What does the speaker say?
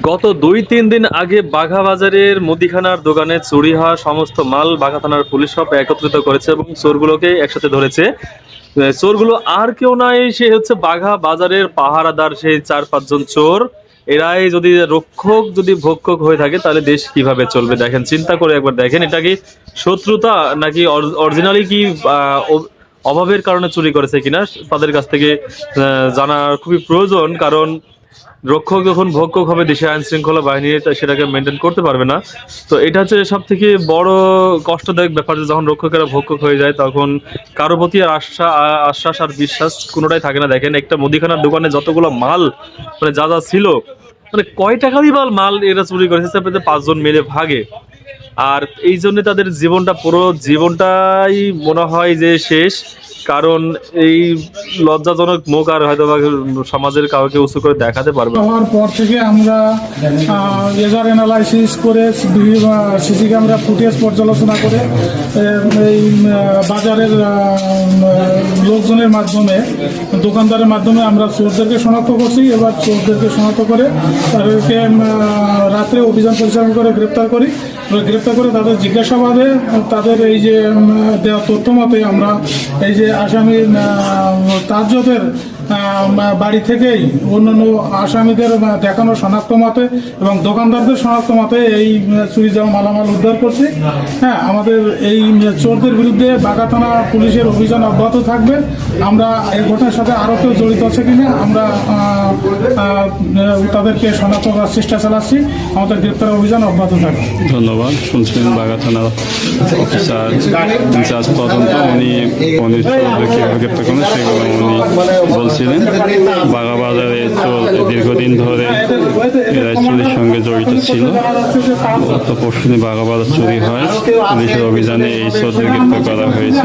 গত দুই তিন দিন আগে বাঘা বাজারের মুদিখানার দোকানে চুরি হওয়া সমস্ত মাল বাঘা থানার পুলিশ সব একত্রিত করেছে এবং চোরগুলোকে একসাথে ধরেছে। চোরগুলো আর কেউ নাই সে হচ্ছে বাঘা বাজারের পাহারাদার সেই চার পাঁচজন চোর। এরাই যদি রক্ষক যদি ভক্ষক হয়ে থাকে তাহলে দেশ কীভাবে চলবে? দেখেন চিন্তা করে একবার দেখেন এটা কি শত্রুতা নাকি অরিজিনালি কি অভাবের কারণে চুরি করেছে কিনা তাদের কাছ থেকে আহ, জানা খুবই প্রয়োজন কারণ রক্ষক যখন ভক্ষক হবে দেশের আইন শৃঙ্খলা বাহিনী সেটাকে মেনটেন করতে পারবে না, তো এটা হচ্ছে সব থেকে বড় কষ্টদায়ক ব্যাপার যে যখন রক্ষকেরা ভক্ষক হয়ে যায় তখন কারও প্রতি আর আশ্বাস আশ্বাস আর বিশ্বাস কোনোটাই থাকে না। দেখেন একটা মুদিখানার দোকানে যতগুলো মাল মানে যা যা ছিল মানে কয় টাকা দিয়ে মাল মাল এরা চুরি করেছে তারপরে পাঁচজন মিলে ভাগে। আর এই জন্য তাদের জীবনটা, পুরো জীবনটাই মনে হয় যে শেষ। কারণ এই লজ্জাজনক মুখ আর হয়তো সমাজের কাউকে উঁচু করে দেখাতে পারবে। হওয়ার পর থেকে আমরা লেজার অ্যানালাইসিস করে, সিসি ক্যামেরা ফুটেজ পর্যালোচনা করে এই বাজারের লোকজনের মাধ্যমে, দোকানদারের মাধ্যমে আমরা চোরদেরকে শনাক্ত করছি এবার চোরদেরকে শনাক্ত করে তাদেরকে রাত্রে অভিযান পরিচালনা করে গ্রেপ্তার করি গ্রেপ্তার করে তাদের জিজ্ঞাসাবাদে তাদের এই যে দেওয়া তথ্য মতে আমরা এই যে আসামি তাজ্জতের বাড়ি থেকেই অন্যান্য আসামিদের দেখানো শনাক্ত মতে এবং দোকানদারদের শনাক্ত মতে এই চুরি যাওয়া মালামাল উদ্ধার করছি। হ্যাঁ আমাদের এই চোরদের বিরুদ্ধে বাগা থানা পুলিশের অভিযান অব্যাহত থাকবে। আমরা এই ঘটনার সাথে আরও কেউ জড়িত আছে কিনা আমরা তাদেরকে শনাক্ত করার চেষ্টা চালাচ্ছি। আমাদের গ্রেপ্তার অভিযান অব্যাহত থাকবে। ধন্যবাদ। শুনছিলেন বাঘা থানার অফিসার ইনচার্জ তদন্ত। উনি কীভাবে গ্রেপ্তার করেন সেগুলো উনি বলছিলেন বাগা বাজারে দীর্ঘদিন ধরে এরা চুরির সঙ্গে জড়িত ছিল। গত পরশুদিন বাগা বাজার চুরি হয়। পুলিশের অভিযানে এই চোরদের গ্রেপ্তার করা হয়েছে।